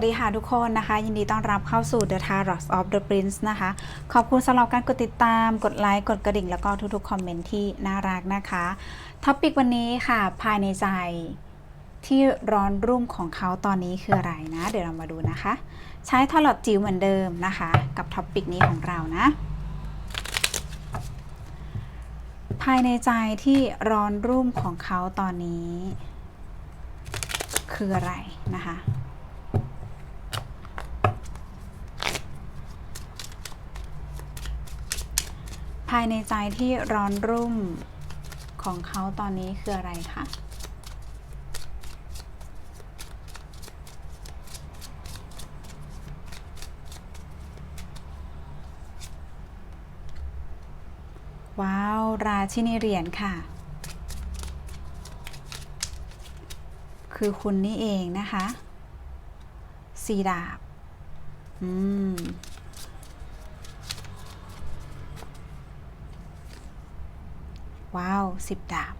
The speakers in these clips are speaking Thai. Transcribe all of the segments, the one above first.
วัสดีค่ะทุกคนนะคะ ยินดีต้อนรับเข้าสู่ The Tarot of the Prince นะคะ ขอบคุณสำหรับการกดติดตาม กดไลค์ กดกระดิ่ง แล้วก็ทุกๆ คอมเมนต์ที่น่ารักนะคะท็อปิกวันนี้ค่ะภายในใจที่ร้อนรุ่มของเขาตอนนี้คืออะไรนะ เดี๋ยวเรามาดูนะคะ ใช้ทอลอดจิ๋วเหมือนเดิมนะคะ กับท็อปิกนี้ของเรานะ ภายในใจที่ร้อนรุ่มของเขาตอนนี้ คืออะไรนะคะ ภายในใจที่ร้อนรุ่มของเขาตอนนี้คืออะไรคะว้าว ราชินีเหรียญค่ะ คือคุณนี่เองนะคะ สีดาบ อืม ว้าวสิบดาบ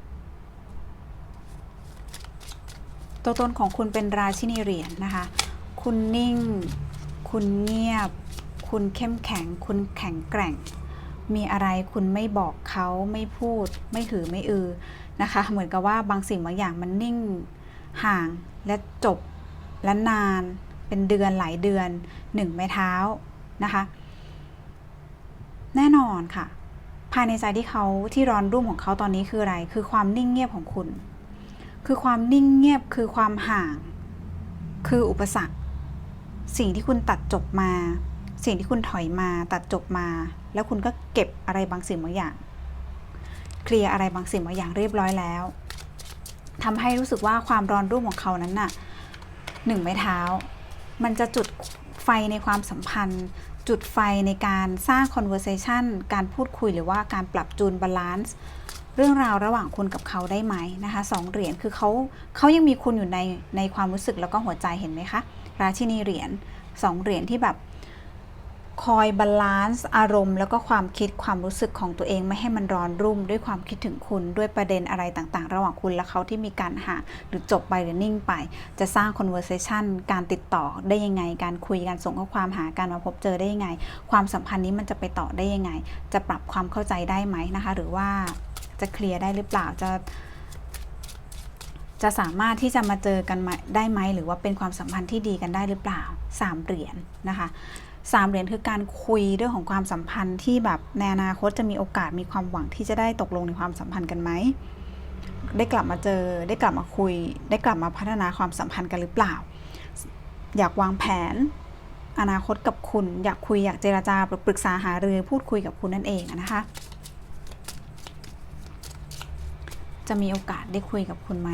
ตัวตนของคุณเป็นราชินีเหรียญนะคะ คุณนิ่ง คุณเงียบ คุณเข้มแข็ง คุณแข็งแกร่ง มีอะไรคุณไม่บอกเขาไม่พูด ไม่หือไม่อือนะคะ เหมือนกับว่าบางสิ่งบางอย่างมันนิ่งห่างและจบและนานเป็นเดือนหลายเดือนหนึ่งไม้เท้านะคะ แน่นอนค่ะ ภายในใจที่เขาที่ร้อนรุ่มของเขาตอนนี้คืออะไร คือความนิ่งเงียบของคุณ คือความนิ่งเงียบคือความห่าง คืออุปสรรค สิ่งที่คุณตัดจบมา สิ่งที่คุณถอยมาตัดจบมา แล้วคุณก็เก็บอะไรบางสิ่งบางอย่าง เคลียร์อะไรบางสิ่งบางอย่างเรียบร้อยแล้วทำให้รู้สึกว่าความร้อนรุ่มของเขานั้นน่ะหนึ่งไม้เท้า มันจะจุดไฟในความสัมพันธ์ จุดไฟในการสร้าง conversation การพูดคุยหรือว่าการปรับจูนบาลานซ์เรื่องราวระหว่างคุณกับเขาได้ไหมนะคะสองเหรียญคือเขาเขายังมีคุณอยู่ในในความรู้สึกแล้วก็หัวใจเห็นไหมคะราชินีเหรียญสองเหรียญที่แบบ คอยบาลานซ์อารมณ์ แล้วก็ความคิดความรู้สึกของตัวเองไม่ให้มันร้อนรุ่ม ด้วยความคิดถึงคุณด้วยประเด็นอะไรต่างๆ ระหว่างคุณและเขาที่มีการห่างหรือจบไปหรือนิ่งไป จะสร้าง conversation การติดต่อได้ยังไง การคุยการส่งข้อความหาการมาพบเจอได้ยังไง ความสัมพันธ์นี้มันจะไปต่อได้ยังไง จะปรับความเข้าใจได้ไหมนะคะ หรือว่าจะเคลียร์ได้หรือเปล่าจะจะสามารถที่จะมาเจอกันได้ไหม หรือว่าเป็นความสัมพันธ์ที่ดีกันได้หรือเปล่าสามเหรียญนะคะ สามเหรียญคือการคุยเรื่องของความสัมพันธ์ที่แบบในอนาคตจะมีโอกาสมีความหวังที่จะได้ตกลงในความสัมพันธ์กันไหมได้กลับมาเจอ ได้กลับมาคุย ได้กลับมาพัฒนาความสัมพันธ์กันหรือเปล่า อยากวางแผน อนาคตกับคุณ อยากคุยอยากเจราจาปรึกษาหารือพูดคุยกับคุณนั่นเองนะคะ จะมีโอกาสได้คุยกับคุณไหม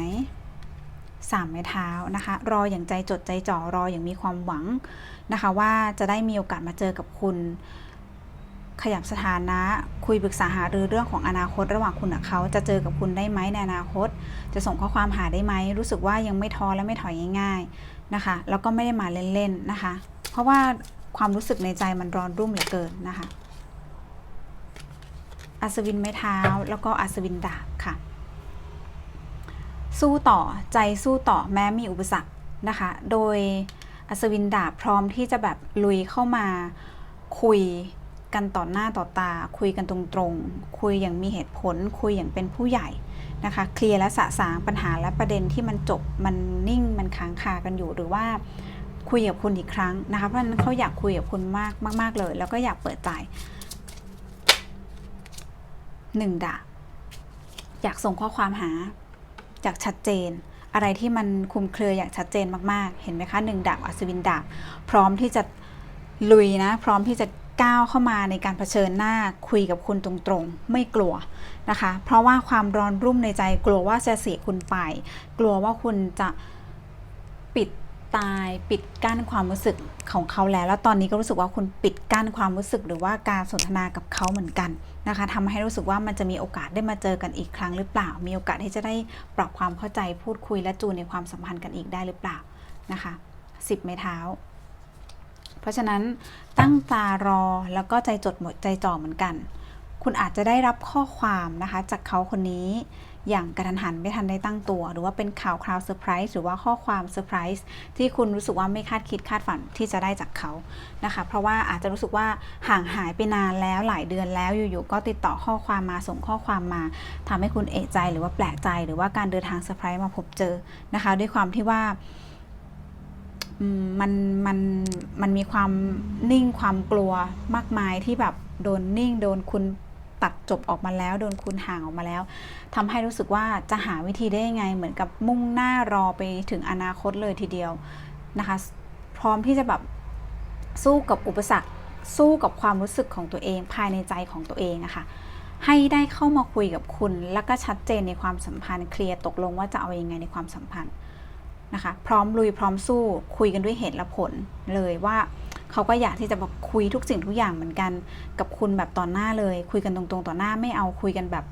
สามไม้เท้านะคะ รออย่างใจจดใจจ่อรออย่างมีความหวังนะคะ ว่าจะได้มีโอกาสมาเจอกับคุณ ขยับสถานะ คุยปรึกษาหารือเรื่องของอนาคต ระหว่างคุณกับเขาจะเจอกับคุณได้ไหมในอนาคต จะส่งข้อความหาได้ไหมรู้สึกว่ายังไม่ท้อและไม่ถอยง่าย ๆนะคะ แล้วก็ไม่ได้มาเล่นๆนะคะ เพราะว่าความรู้สึกในใจมันร้อนรุ่มเหลือเกินนะคะอัศวินไม้เท้า แล้วก็อัศวินดาบค่ะ สู้ต่อใจสู้ต่อแม้มีอุปสรรคนะคะ โดยอัศวินดาบพร้อมที่จะแบบลุยเข้ามาคุยกันต่อหน้าต่อตา คุยกันตรงๆ คุยอย่างมีเหตุผล คุยอย่างเป็นผู้ใหญ่นะคะ เคลียร์และสะสางปัญหาและประเด็นที่มันจบมันนิ่งมันค้างคากันอยู่หรือว่าคุยกับคุณอีกครั้งนะคะเพราะฉะนั้นเขาอยากคุยกับคุณมากมาก ๆ เลย แล้วก็อยากเปิดใจหนึ่งดาบอยากส่งข้อความหา อยากชัดเจน อะไรที่มันคุมเครืออย่างชัดเจนมากๆ เห็นไหมคะหนึ่งดาบอัศวินดาบ พร้อมที่จะลุยนะ พร้อมที่จะก้าวเข้ามาในการเผชิญหน้าคุยกับคุณตรงๆ ไม่กลัวนะคะ เพราะว่าความร้อนรุ่มในใจกลัวว่าจะเสียคุณไป กลัวว่าคุณจะปิด ตายปิดกั้นความรู้สึกของเขาแล้ว แล้วตอนนี้ก็รู้สึกว่าคุณปิดกั้นความรู้สึก หรือว่าการสนทนากับเขาเหมือนกันนะคะทำให้รู้สึกว่ามันจะมีโอกาสได้มาเจอกันอีกครั้งหรือเปล่า มีโอกาสที่จะได้ปรับความเข้าใจพูดคุยและจูนในความสัมพันธ์กันอีกได้หรือเปล่านะคะสิบไม้เท้า เพราะฉะนั้นตั้งตารอแล้วก็ใจจดหมดใจจ่อเหมือนกัน คุณอาจจะได้รับข้อความนะคะจากเขาคนนี้ อย่างกระทันหันไม่ทันได้ตั้งตัว หรือว่าเป็นข่าวคราวเซอร์ไพรส์หรือว่าข้อความเซอร์ไพรส์ที่คุณรู้สึกว่าไม่คาดคิดคาดฝันที่จะได้จากเขานะคะ เพราะว่าอาจจะรู้สึกว่าห่างหายไปนานแล้วหลายเดือนแล้วอยู่ๆก็ติดต่อข้อความมาส่งข้อความมาทำให้คุณเอะใจหรือว่าแปลกใจ หรือว่าการเดินทางเซอร์ไพรส์มาพบเจอนะคะ ด้วยความที่ว่ามันมันมันมีความนิ่งความกลัวมากมายที่แบบโดนนิ่งโดนคุณ ตัดจบออกมาแล้ว โดนคุณห่างออกมาแล้วทำให้รู้สึกว่าจะหาวิธีได้ยังไง เหมือนกับมุ่งหน้ารอไปถึงอนาคตเลยทีเดียวนะคะ พร้อมที่จะแบบสู้กับอุปสรรค สู้กับความรู้สึกของตัวเอง ภายในใจของตัวเองอะค่ะให้ได้เข้ามาคุยกับคุณ แล้วก็ชัดเจนในความสัมพันธ์เคลียร์ตกลงว่าจะเอาอยัางไงในความสัมพันธ์นะคะ พร้อมลุยพร้อมสู้คุยกันด้วยเหตุและผลเลยว่า เขาก็อยากที่จะแบอกคุยทุกสิ่งทุกอย่างเหมือนกัน กับคุณแบบต่อหน้าเลย คุยกันตรงๆ ต่อหน้าไม่เอาคุยกันแบบ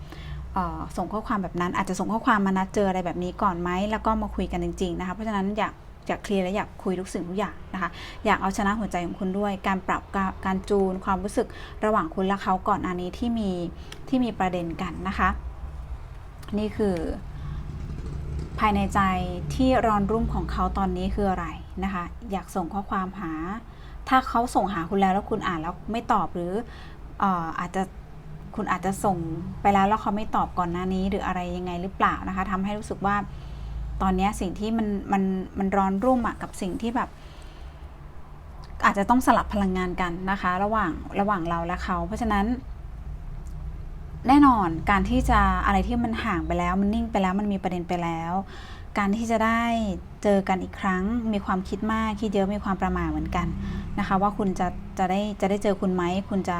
ส่งข้อความแบบนั้น อาจจะส่งข้อความมานัดเจออะไรแบบนี้ก่อนไหมแล้วก็มาคุยกันจริง ๆ นะคะเพราะฉะนั้นอยากอยากเคลียร์และอยากคุยทุกสิ่งทุกอย่างนะคะ อยากเอาชนะหัวใจของคุณด้วย การปรับการการจูนความรู้สึกระหว่างคุณและเขาก่อนอันนี้ที่มีที่มีประเด็นกันนะคะ นี่คือภายในใจที่ร้อนรุ่มของเขาตอนนี้คืออะไรนะคะ อยากส่งข้อความหา ถ้าเขาส่งหาคุณแล้วแล้วคุณอ่านแล้วไม่ตอบหรืออาจจะคุณอาจจะส่งไปแล้วแล้วเขาไม่ตอบก่อนหน้านี้ หรืออะไรยังไงหรือเปล่านะคะทำให้รู้สึกว่าตอนนี้สิ่งที่มันมันมันร้อนรุ่มอะกับสิ่งที่แบบ อาจจะต้องสลับพลังงานกันนะคะ ระหว่างระหว่างเราและเขา เพราะฉะนั้น แน่นอนการที่จะอะไรที่มันห่างไปแล้ว มันนิ่งไปแล้วมันมีประเด็นไปแล้ว การที่จะได้เจอกันอีกครั้ง มีความคิดมากคิดเยอะมีความประมาทเหมือนกันนะคะ ว่าคุณจะจะได้จะได้เจอคุณไหมคุณจะ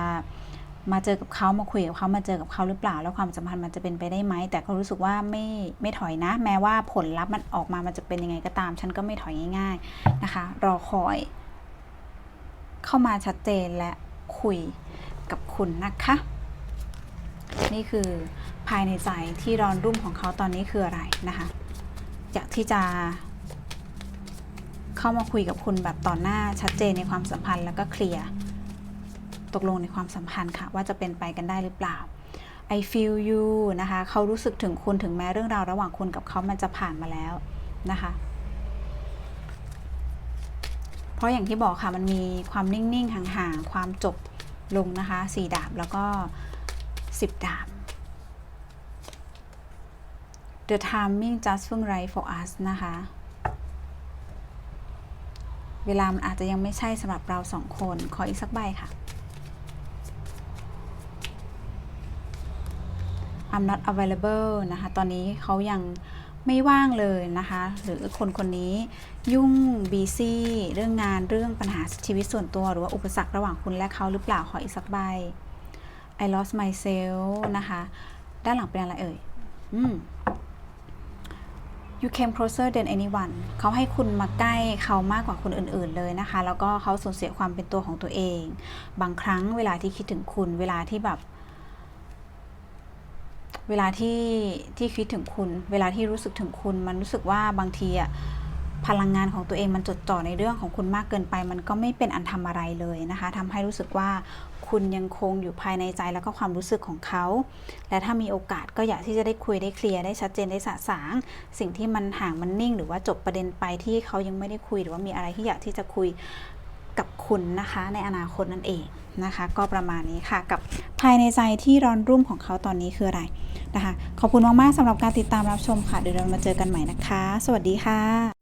มาเจอกับเขามาคุยกับเขามาเจอกับเขาหรือเปล่า แล้วความสัมพันธ์มันจะเป็นไปได้ไหม แต่ก็รู้สึกว่าไม่ไม่ถอยนะ แม้ว่าผลลัพธ์มันออกมามันจะเป็นยังไงก็ตาม ฉันก็ไม่ถอยง่าย ๆนะคะ รอคอย เข้ามาชัดเจนและคุยกับคุณนะคะ นี่คือภายในใจที่ร้อนรุ่มของเขาตอนนี้คืออะไรนะคะ อยากที่จะเข้ามาคุยกับคุณแบบต่อหน้าชัดเจนในความสัมพันธ์แล้วก็เคลียร์ตกลงในความสัมพันธ์ค่ะ ว่าจะเป็นไปกันได้หรือเปล่า I feel you นะคะ เขารู้สึกถึงคุณถึงแม้เรื่องราวระหว่างคุณกับเขามันจะผ่านมาแล้วนะคะ เพราะอย่างที่บอกค่ะ มันมีความนิ่ง ๆ ห่าง ๆ ความจบลงนะคะสี่ดาบแล้วก็สิบดาบ The timing just เพิ่ง right for us นะคะ เวลามันอาจจะยังไม่ใช่สำหรับเราสองคน ขออีกสักใบค่ะ I'm not available นะคะ ตอนนี้เขายังไม่ว่างเลยนะคะ หรือคนคนนี้ยุ่ง busy เรื่องงานเรื่องปัญหาชีวิตส่วนตัวหรือว่าอุปสรรคระหว่างคุณและเขาหรือเปล่าขออีกสักใบ I lost myself นะคะ ด้านหลังเป็นอะไรเอ่ย อืม you came closer than anyone เขาให้คุณมาใกล้เขามากกว่าคนอื่น ๆ เลยนะคะ แล้วก็เขาสูญเสียความเป็นตัวของตัวเอง บางครั้งเวลาที่คิดถึงคุณ เวลาที่แบบ เวลาที่ที่คิดถึงคุณ เวลาที่รู้สึกถึงคุณ มันรู้สึกว่าบางทีอะ พลังงานของตัวเองมันจดจ่อในเรื่องของคุณมากเกินไป มันก็ไม่เป็นอันทำอะไรเลยนะคะทำให้รู้สึกว่าคุณยังคงอยู่ภายในใจแล้วก็ความรู้สึกของเขา และถ้ามีโอกาสก็อยากที่จะได้คุยได้เคลียร์ได้ชัดเจนได้สะสาง สิ่งที่มันห่างมันนิ่ง หรือว่าจบประเด็นไปที่เขายังไม่ได้คุยหรือว่ามีอะไรที่อยากที่จะคุยกับคุณนะคะ ในอนาคตนั่นเองนะคะ ก็ประมาณนี้ค่ะ กับภายในใจที่ร้อนรุ่มของเขาตอนนี้คืออะไรนะคะ ขอบคุณมากๆสำหรับการติดตามรับชมค่ะ เดี๋ยวเรามาเจอกันใหม่นะคะ สวัสดีค่ะ